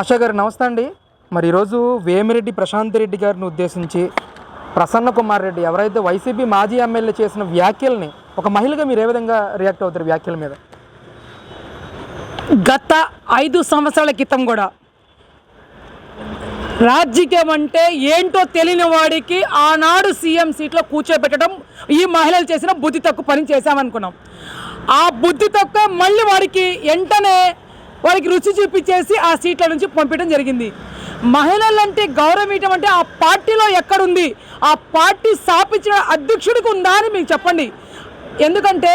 ఆశా గారు నమస్తే అండి. మరి ఈరోజు వేమిరెడ్డి ప్రశాంత్ రెడ్డి గారిని ఉద్దేశించి ప్రసన్న కుమార్ రెడ్డి ఎవరైతే వైసీపీ మాజీ ఎమ్మెల్యే చేసిన వ్యాఖ్యల్ని ఒక మహిళగా మీరు ఏ విధంగా రియాక్ట్ అవుతారు వ్యాఖ్యల మీద? గత ఐదు సంవత్సరాల క్రితం కూడా రాజకీయం అంటే ఏంటో తెలియని వాడికి ఆనాడు సీఎం సీట్లో కూర్చోబెట్టడం ఈ మహిళలు చేసిన బుద్ధి తక్కువ పని చేశామనుకున్నాం. ఆ బుద్ధి తక్కువ మళ్ళీ వాడికి వెంటనే వారికి రుచి చూపించేసి ఆ సీట్ల నుంచి పంపించడం జరిగింది. మహిళలంటే గౌరవం ఇవ్వటం అంటే ఆ పార్టీలో ఎక్కడుంది? ఆ పార్టీ స్థాపించిన అధ్యక్షుడికి ఉందా అని మీకు చెప్పండి. ఎందుకంటే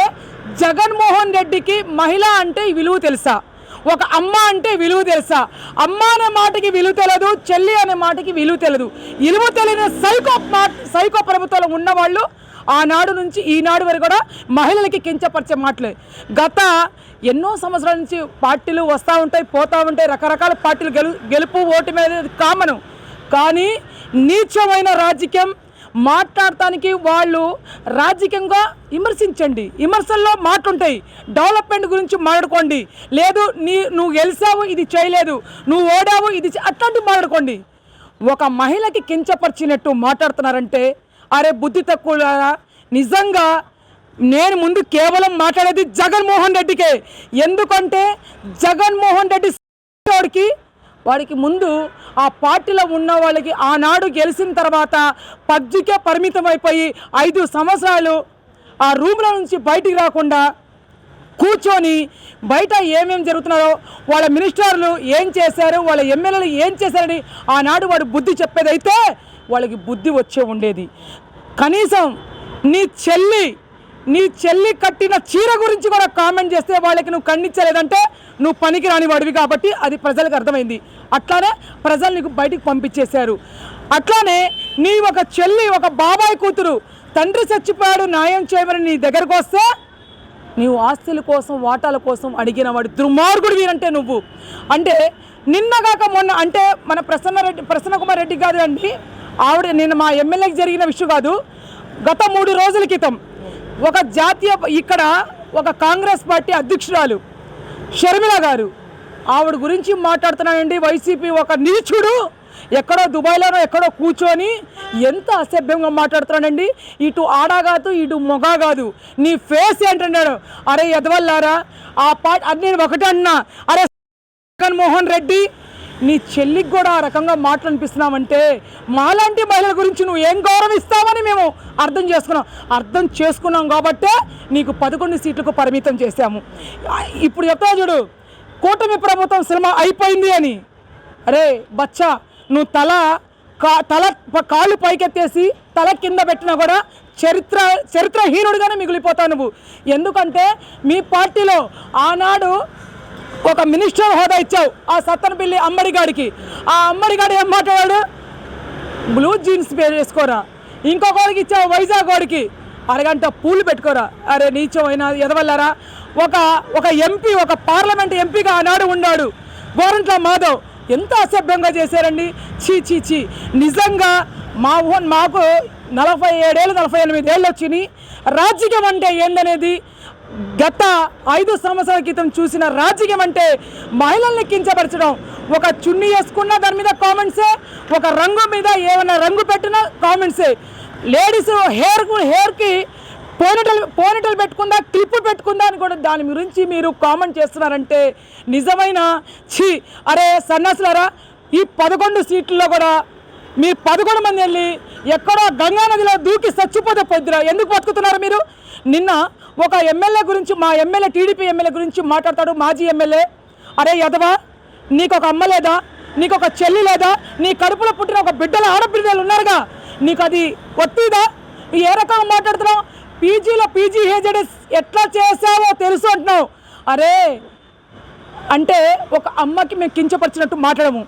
జగన్మోహన్ రెడ్డికి మహిళ అంటే విలువ తెలుసా? ఒక అమ్మ అంటే విలువ తెలుసా? అమ్మ అనే మాటకి విలువ తెలియదు చెల్లి అనే మాటకి విలువ తెలియదు విలువ తెలియని సైకో మా సైకో ప్రభుత్వంలో ఉన్నవాళ్ళు ఆనాడు నుంచి ఈనాడు వరకు కూడా మహిళలకి కించపరిచే మాటలే. గత ఎన్నో సంవత్సరాల నుంచి పార్టీలు వస్తూ ఉంటాయి పోతూ ఉంటాయి రకరకాల పార్టీలు గెలు గెలుపు ఓటు మీద కామను. కానీ నీచమైన రాజకీయం మాట్లాడటానికి వాళ్ళు రాజకీయంగా విమర్శించండి. విమర్శల్లో మాటలుంటాయి డెవలప్మెంట్ గురించి మాట్లాడుకోండి. లేదు నీ నువ్వు గెలిచావు ఇది చేయలేదు. నువ్వు ఓడావు ఇది అట్లాంటివి మాట్లాడుకోండి. ఒక మహిళకి కించపరిచినట్టు మాట్లాడుతున్నారంటే అరే బుద్ధి తక్కువ నిజంగా నేను ముందు కేవలం మాట్లాడేది జగన్మోహన్ రెడ్డికే. ఎందుకంటే జగన్మోహన్ రెడ్డి వాడికి వాడికి ముందు ఆ పార్టీలో ఉన్న వాళ్ళకి ఆనాడు గెలిచిన తర్వాత పబ్జికే పరిమితం అయిపోయి ఐదు సంవత్సరాలు ఆ రూమ్ల నుంచి బయటికి రాకుండా కూర్చొని బయట ఏమేమి జరుగుతున్నారో వాళ్ళ మినిస్టర్లు ఏం చేశారు వాళ్ళ ఎమ్మెల్యేలు ఏం చేశారని ఆనాడు వాడు బుద్ధి చెప్పేదైతే వాళ్ళకి బుద్ధి వచ్చే ఉండేది. కనీసం నీ చెల్లి నీ చెల్లి కట్టిన చీర గురించి కూడా కామెంట్ చేస్తే వాళ్ళకి నువ్వు ఖండించలేదంటే నువ్వు పనికి రాని వాడివి కాబట్టి అది ప్రజలకు అర్థమైంది. అట్లానే ప్రజలు నీకు బయటికి పంపించేశారు. అట్లానే నీ ఒక చెల్లి ఒక బాబాయ్ కూతురు తండ్రి చచ్చిపోయాడు న్యాయం చేయమని నీ దగ్గరకు వస్తే నీవు ఆస్తుల కోసం వాటాల కోసం అడిగిన వాడు దుర్మార్గుడు వీరంటే నువ్వు. అంటే నిన్నగాక మొన్న అంటే మన ప్రసన్న రెడ్డి ప్రసన్న కుమార్ రెడ్డి గారు అండి ఆవిడ నేను మా ఎమ్మెల్యేకి జరిగిన విషయం కాదు గత మూడు రోజుల క్రితం ఒక జాతీయ ఇక్కడ ఒక కాంగ్రెస్ పార్టీ అధ్యక్షురాలు షర్మిల గారు ఆవిడ గురించి మాట్లాడుతున్నానండి. వైసీపీ ఒక నీచుడు ఎక్కడో దుబాయ్లోనో ఎక్కడో కూర్చొని ఎంత అసభ్యంగా మాట్లాడుతున్నాడండి. ఇటు ఆడా కాదు ఇటు మొగ కాదు. నీ ఫేస్ ఏంటన్నాడు? అరే ఎదవల్లారా ఆ పార్టీ నేను ఒకటే అన్నా. అరే జగన్మోహన్ రెడ్డి నీ చెల్లికి కూడా ఆ రకంగా మాటలు అనిపిస్తున్నామంటే మాలాంటి మహిళల గురించి నువ్వు ఏం గౌరవిస్తావని మేము అర్థం చేసుకున్నాం. అర్థం చేసుకున్నాం కాబట్టే నీకు పదకొండు సీట్లకు పరిమితం చేశాము. ఇప్పుడు చెప్తా చూడు కూటమి ప్రభుత్వం సినిమా అయిపోయింది అని. అరే బచ్చా నువ్వు తల కా తల కాళ్ళు పైకెత్తేసి తల కింద పెట్టినా కూడా చరిత్ర చరిత్రహీనుడిగానే మిగిలిపోతావు నువ్వు. ఎందుకంటే మీ పార్టీలో ఆనాడు ఒక మినిస్టర్ హోదా ఇచ్చావు ఆ సత్తనపల్లి అమ్మడిగాడికి ఆ అమ్మడిగాడు ఏం మాట్లాడాడు? బ్లూ జీన్స్ పేరు వేసుకోరా. ఇంకొకరికి ఇచ్చావు వైజాగ్ వాడికి. అరగంట పూలు పెట్టుకోరా. అరే నీచమైన ఎదవల్లారా. ఒక ఒక ఎంపీ ఒక పార్లమెంట్ ఎంపీగా ఆనాడు ఉన్నాడు. గోరంట్ల మాధవ్ ఎంత అసభ్యంగా చేశారండి. చీ చీ చీ నిజంగా మా మాకు నలభై ఏడేళ్ళు నలభై ఎనిమిది ఏళ్ళు వచ్చినాయి. రాజకీయం అంటే ఏందనేది? గత ఐదు సంవత్సరాల క్రితం చూసిన రాజకీయం అంటే మహిళల్ని కించపరచడం. ఒక చున్నీ వేసుకున్న దాని మీద కామెంట్సే ఒక రంగు మీద ఏమైనా రంగు పెట్టిన కామెంట్సే లేడీస్ హెయిర్ హెయిర్కి పోనటలు పోనటలు పెట్టుకుందా క్లిప్ పెట్టుకుందా అని కూడా దాని గురించి మీరు కామెంట్ చేస్తున్నారంటే నిజమైన ఛీ అరే సన్నాసులారా ఈ పదకొండు సీట్లలో కూడా మీరు పదకొండు మంది వెళ్ళి ఎక్కడో గంగా నదిలో దూకి చచ్చిపోతే పొద్దురా ఎందుకు బతుకుతున్నారు మీరు? నిన్న ఒక ఎమ్మెల్యే గురించి మా ఎమ్మెల్యే టీడీపీ ఎమ్మెల్యే గురించి మాట్లాడతాడు మాజీ ఎమ్మెల్యే. అరే యదవా నీకు ఒక అమ్మ లేదా? నీకు ఒక చెల్లి లేదా? నీ కడుపులో పుట్టిన ఒక బిడ్డల ఆడబిడ్డలు ఉన్నారుగా? నీకు అది ఒత్తిదా ఏ రకంగా మాట్లాడుతున్నావు? పీజీలో పీజీ హెచ్ఎస్ ఎట్లా చేసావో తెలుసు అంటున్నావు. అరే అంటే ఒక అమ్మకి మేము కించపరిచినట్టు మాట్లాడము.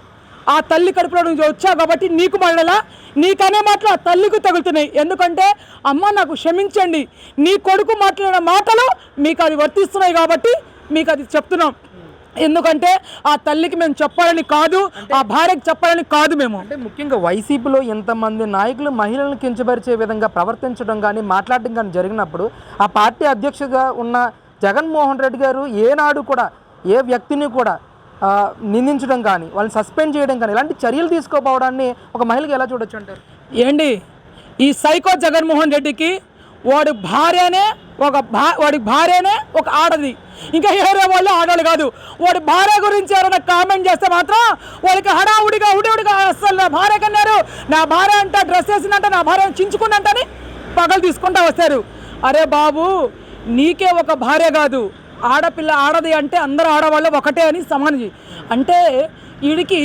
ఆ తల్లి కడుపులో నుంచి వచ్చావు కాబట్టి నీకు మళ్ళలా నీకనే మాటలు ఆ తల్లికి తగులుతున్నాయి. ఎందుకంటే అమ్మ నాకు క్షమించండి నీ కొడుకు మాట్లాడిన మాటలు మీకు అది వర్తిస్తున్నాయి కాబట్టి మీకు అది చెప్తున్నాం. ఎందుకంటే ఆ తల్లికి మేము చెప్పాలని కాదు ఆ భార్యకి చెప్పాలని కాదు మేము. అంటే ముఖ్యంగా వైసీపీలో ఎంతమంది నాయకులు మహిళలను కించపరిచే విధంగా ప్రవర్తించడం కానీ మాట్లాడడం కానీ జరిగినప్పుడు ఆ పార్టీ అధ్యక్షుగా ఉన్న జగన్మోహన్ రెడ్డి గారు ఏనాడు కూడా ఏ వ్యక్తిని కూడా నిందించడం కానీ వాళ్ళని సస్పెండ్ చేయడం కానీ ఇలాంటి చర్యలు తీసుకోపోవడాన్ని ఒక మహిళకి ఎలా చూడొచ్చు అంటారు? ఏంటి? ఈ సైకో జగన్మోహన్ రెడ్డికి వాడి భార్యనే ఒక భా వాడి భార్యనే ఒక ఆడది. ఇంకా వేరే వాళ్ళు ఆడవాళ్ళు కాదు. వాడి భార్య గురించి ఎవరైనా కామెంట్ చేస్తే మాత్రం వాడికి హడావుడిగా ఉడివుడిగా అసలు నా భార్య కన్నారు నా భార్య అంట డ్రెస్ వేసిందంట నా భార్య చించుకుందంటని పగలు తీసుకుంటా వస్తారు. అరే బాబు నీకే ఒక భార్య కాదు. ఆడపిల్ల ఆడది అంటే అందరు ఆడవాళ్ళు ఒకటే అని సమానం అంటే వీడికి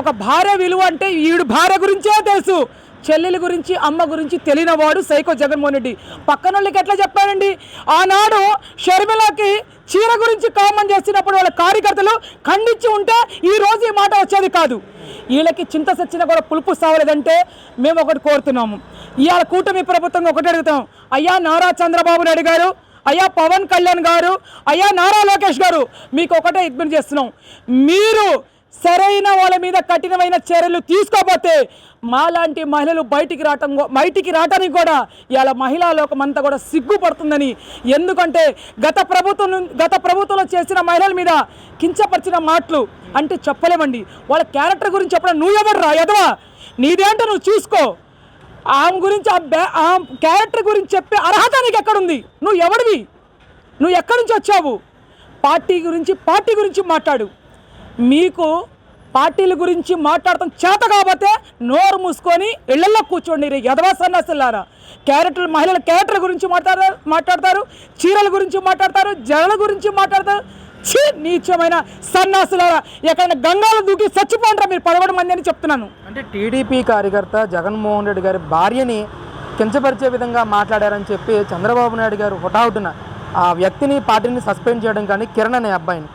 ఒక భార్య విలువ అంటే వీడు భార్య గురించే తెలుసు. చెల్లెల గురించి అమ్మ గురించి తెలియనివాడు సైకో జగన్మోహన్ రెడ్డి. పక్కన వాళ్ళకి ఎట్లా చెప్పానండి ఆనాడు షర్మిలకి చీర గురించి కామన్ చేసినప్పుడు వాళ్ళ కార్యకర్తలు ఖండించి ఉంటే ఈ రోజు ఈ మాట వచ్చేది కాదు. వీళ్ళకి చింత సచ్చిన కూడా పులుపు సావలేదంటే మేము ఒకటి కోరుతున్నాము. ఇవాళ కూటమి ప్రభుత్వం ఒకటి అడుగుతాం. అయ్యా నారా చంద్రబాబు నాయుడు గారు అయ్యా పవన్ కళ్యాణ్ గారు అయ్యా నారా లోకేష్ గారు మీకు ఒకటే ఇబ్బంది చేస్తున్నాం. మీరు సరైన వాళ్ళ మీద కఠినమైన చర్యలు తీసుకోకపోతే మాలాంటి మహిళలు బయటికి రావటం బయటికి రావటానికి కూడా ఇలా మహిళా లోకం అంతా కూడా సిగ్గుపడుతుందని. ఎందుకంటే గత ప్రభుత్వం గత ప్రభుత్వంలో చేసిన మహిళల మీద కించపరిచిన మాటలు అంటే చెప్పలేమండి. వాళ్ళ క్యారెక్టర్ గురించి చెప్పడం నువ్వు ఎవరు రా ఎదవా నీదేంటో నువ్వు చూసుకో. ఆమె గురించి ఆ బ్యా ఆ క్యారెక్టర్ గురించి చెప్పే అర్హత నీకు ఎక్కడుంది నువ్వు ఎవడివి? నువ్వు ఎక్కడి నుంచి వచ్చావు? పార్టీ గురించి పార్టీ గురించి మాట్లాడు. మీకు పార్టీల గురించి మాట్లాడటం చేత కాకపోతే నోరు మూసుకొని ఇళ్ళలో కూర్చోండి రే యదవా సన్నాసులారా క్యారెక్టర్ మహిళల క్యారెక్టర్ గురించి మాట్లాడతారు మాట్లాడతారు చీరల గురించి మాట్లాడతారు జడల గురించి మాట్లాడతారు. ఛీ నీచమైన సన్నాసులారా. ఎక్కడైనా గంగాలో దూకి చచ్చిపోంటారా మీరు పదకొండు మంది అని చెప్తున్నాను. అంటే టీడీపీ కార్యకర్త జగన్మోహన్ రెడ్డి గారి భార్యని కించపరిచే విధంగా మాట్లాడారని చెప్పి చంద్రబాబు నాయుడు గారు హుటాహుటిన ఆ వ్యక్తిని పార్టీని సస్పెండ్ చేయడం కానీ కిరణ్ అనే అబ్బాయిని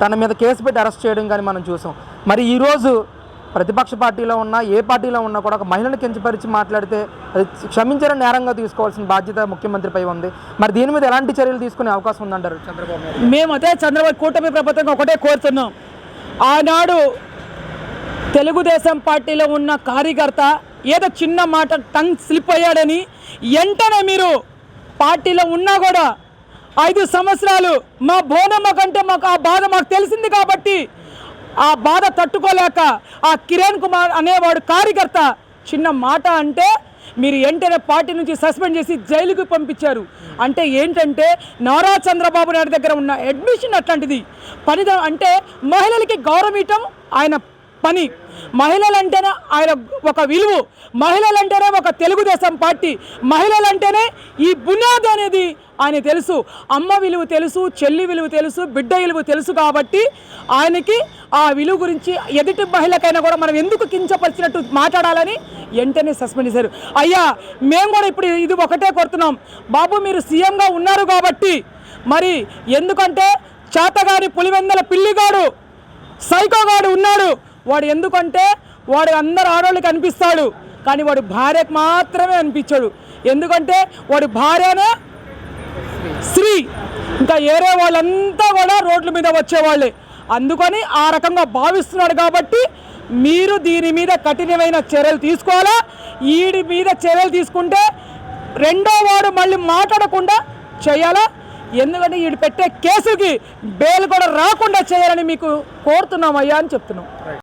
తన మీద కేసు పెట్టి అరెస్ట్ చేయడం కానీ మనం చూసాం. మరి ఈరోజు ప్రతిపక్ష పార్టీలో ఉన్నా ఏ పార్టీలో ఉన్నా కూడా ఒక మహిళను కించపరిచి మాట్లాడితే అది క్షమించడం నేరంగా తీసుకోవాల్సిన బాధ్యత ముఖ్యమంత్రిపై ఉంది. మరి దీని మీద ఎలాంటి చర్యలు తీసుకునే అవకాశం ఉందంటారు చంద్రబాబు నాయుడు మేము అదే చంద్రబాబు కూటమి ప్రభుత్వం ఒకటే కోరుతున్నాం. ఆనాడు తెలుగుదేశం పార్టీలో ఉన్న కార్యకర్త ఏదో చిన్న మాట టంగ్ స్లిప్ అయ్యాడని వెంటనే మీరు పార్టీలో ఉన్నా కూడా ఐదు సంవత్సరాలు మా బోనమ్మ కంటే మాకు ఆ బాధ మాకు తెలిసింది కాబట్టి ఆ బాధ తట్టుకోలేక ఆ కిరణ్ కుమార్ అనేవాడు కార్యకర్త. చిన్న మాట అంటే మీరు వెంటనే పార్టీ నుంచి సస్పెండ్ చేసి జైలుకి పంపించారు. అంటే ఏంటంటే నారా చంద్రబాబు నాయుడు దగ్గర ఉన్న అడ్మిషన్ అట్లాంటిది. పని అంటే మహిళలకి గౌరవం ఇవ్వటం ఆయన పని. మహిళలంటేనే ఆయన ఒక విలువ. మహిళలంటేనే ఒక తెలుగుదేశం పార్టీ. మహిళలంటేనే ఈ బునాది అనేది ఆయన తెలుసు. అమ్మ విలువ తెలుసు చెల్లి విలువ తెలుసు బిడ్డ విలువ తెలుసు కాబట్టి ఆయనకి ఆ విలువ గురించి ఎదుటి మహిళకైనా కూడా మనం ఎందుకు కించపరిచినట్టు మాట్లాడాలని వెంటనే సస్పెండ్ చేశారు. అయ్యా మేము కూడా ఇప్పుడు ఇది ఒకటే కోరుతున్నాం. బాబు మీరు సీఎంగా ఉన్నారు కాబట్టి మరి ఎందుకంటే చేతగారి పులివెందల పిల్లిగాడు సైకోగాడు ఉన్నాడు. వాడు ఎందుకంటే వాడు అందరు ఆడవాళ్ళకి అనిపిస్తాడు కానీ వాడు భార్యకు మాత్రమే అనిపించాడు. ఎందుకంటే వాడి భార్యనే స్త్రీ. ఇంకా ఏరే వాళ్ళంతా కూడా రోడ్ల మీద వచ్చేవాళ్ళే. అందుకని ఆ రకంగా భావిస్తున్నాడు కాబట్టి మీరు దీని మీద కఠినమైన చర్యలు తీసుకోవాలా? వీడి మీద చర్యలు తీసుకుంటే రెండో వాడు మళ్ళీ మాట్లాడకుండా చేయాలా? ఎందుకంటే వీడు పెట్టే కేసుకి బెయిల్ కూడా రాకుండా చేయాలని మీకు కోరుతున్నామయ్యా అని చెప్తున్నాం.